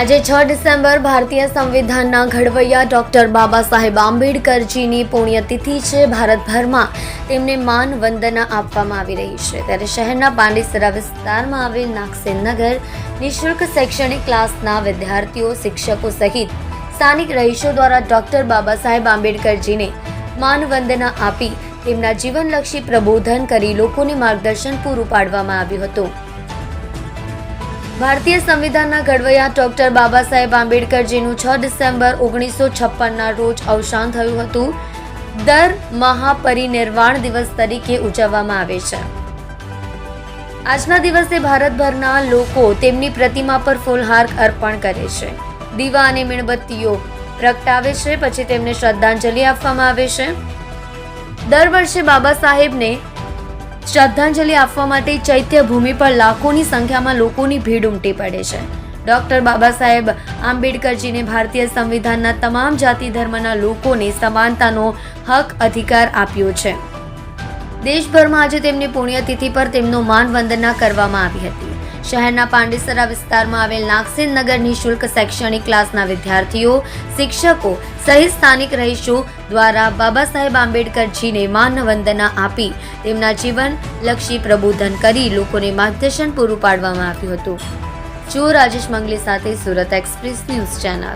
આજે છ ડિસેમ્બર ભારતીય સંવિધાનના ઘડવૈયા ડોક્ટર બાબા સાહેબ આંબેડકરજીની પુણ્યતિથિ છે. ભારતભરમાં તેમને માન વંદના આપવામાં આવી રહી છે. ત્યારે શહેરના પાંડેસરા વિસ્તારમાં આવેલ નાગસેનનગર નિઃશુલ્ક શૈક્ષણિક ક્લાસના વિદ્યાર્થીઓ, શિક્ષકો સહિત સ્થાનિક રહીશો દ્વારા ડોક્ટર બાબા સાહેબ આંબેડકરજીને માન વંદના આપી તેમના જીવનલક્ષી પ્રબોધન કરી લોકોને માર્ગદર્શન પૂરું પાડવામાં આવ્યું હતું. ભારતીય સંવિધાનના ઘડવૈયા ડોક્ટર બાબા સાહેબ આંબેડકરજીનું છ ડિસેમ્બર ઓગણીસો છપ્પનના રોજ અવસાન થયું હતું. દર મહાપરિનિર્વાણ દિવસ તરીકે ઉજવવામાં આવે છે. આજના દિવસે ભારતભરના લોકો તેમની પ્રતિમા પર ફૂલહાર અર્પણ કરે છે. દીવા અને મીણબત્તીઓ પ્રગટાવે છે, પછી તેમને શ્રદ્ધાંજલિ આપવામાં આવે છે. દર વર્ષે બાબા સાહેબને શ્રદ્ધાંજલિ આપવા માટે ચૈત્ય ભૂમિ પર લાખોની સંખ્યામાં લોકોની ભીડ ઉમટી પડે છે. ડોક્ટર બાબા સાહેબ આંબેડકરજીને ભારતીય સંવિધાનના તમામ જાતિ ધર્મના લોકોને સમાનતાનો હક અધિકાર આપ્યો છે. દેશભરમાં આજે તેમની પુણ્યતિથિ પર તેમનું માન વંદના કરવામાં આવી હતી. શહેરના પાંડેસરા વિસ્તારમાં આવેલ નાગસેન નગર નિઃશુલ્ક શૈક્ષણિક ક્લાસના વિદ્યાર્થીઓ, શિક્ષકો સહિત સ્થાનિક રહીશો દ્વારા બાબા સાહેબ આંબેડકરજીને માનવંદના આપી તેમના જીવનલક્ષી પ્રબોધન કરી લોકોને માર્ગદર્શન પૂરું પાડવામાં આવ્યું હતું. જો રાજેશ મંગલી સાથે સુરત એક્સપ્રેસ ન્યૂઝ ચેનલ